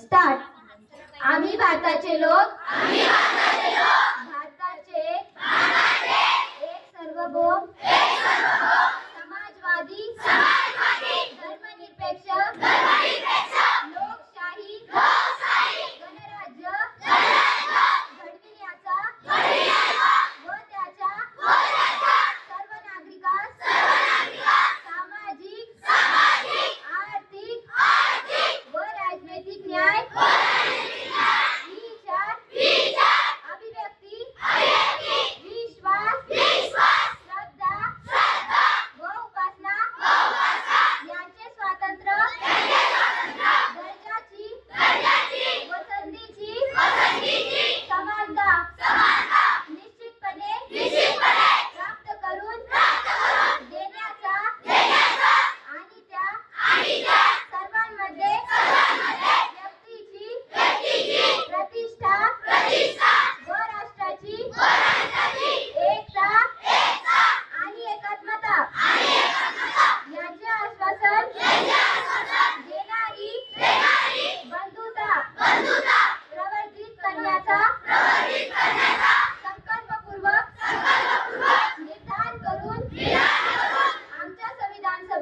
Start आम्ही भारताचे लोक. आम्ही भारताचे लोक.